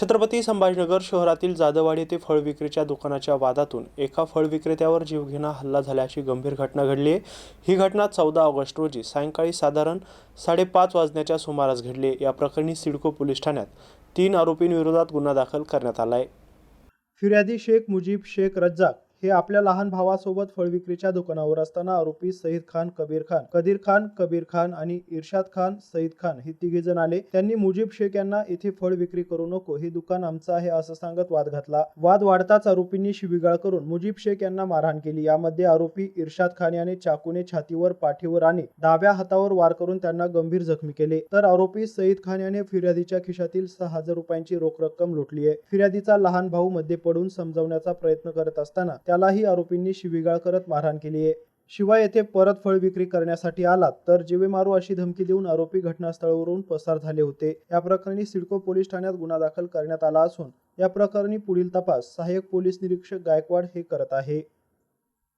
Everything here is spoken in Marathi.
छत्रपती संभाजीनगर शहरातील जादवाडी येथे फळ विक्रीच्या दुकानाच्या वादातून एका फळ विक्रेत्यावर जीवघेणा हल्ला झाल्याची गंभीर घटना घडली आहे. ही घटना चौदा ऑगस्ट रोजी सायंकाळी साधारण साडेपाच वाजण्याच्या सुमारास घडली या प्रकरणी सिडको पोलीस ठाण्यात तीन आरोपींविरोधात गुन्हा दाखल करण्यात आला आहे. फिर्यादी शेख मुजीब शेख रज्जाक हे आपल्या लहान भावासोबत फळ विक्रीच्या दुकानावर असताना आरोपी सईद खान कबीर खान कदीर खान कबीर खान आणि इर्शाद खान सईद खान हे तिघे जण आले. त्यांनी मुजीब शेख यांना येथे फळ विक्री करू नको हे दुकान आमचं आहे असं सांगत वाद घातला. वाद वाढताच आरोपींनी शिवीगाळ करून मुजीब शेख यांना मारहाण केली. यामध्ये आरोपी इर्शाद खान याने चाकूने छातीवर पाठीवर आणि डाव्या हातावर वार करून त्यांना गंभीर जखमी केले. तर आरोपी सईद खान याने फिर्यादीच्या खिशातील सहा हजार रुपयांची रोख रक्कम लुटली आहे फिर्यादीचा लहान भाऊ मध्ये पडून समजवण्याचा प्रयत्न करत असताना त्यालाही आरोपींनी शिवीगाळ करत मारहाण केली आहे. शिवाय येथे परत फळ विक्री करण्यासाठी आलात तर जीवे मारू अशी धमकी देऊन आरोपी घटनास्थळावरून पसार झाले होते. या प्रकरणी सिडको पोलीस ठाण्यात गुन्हा दाखल करण्यात आला असून या प्रकरणी पुढील तपास सहाय्यक पोलीस निरीक्षक गायकवाड हे करत आहे.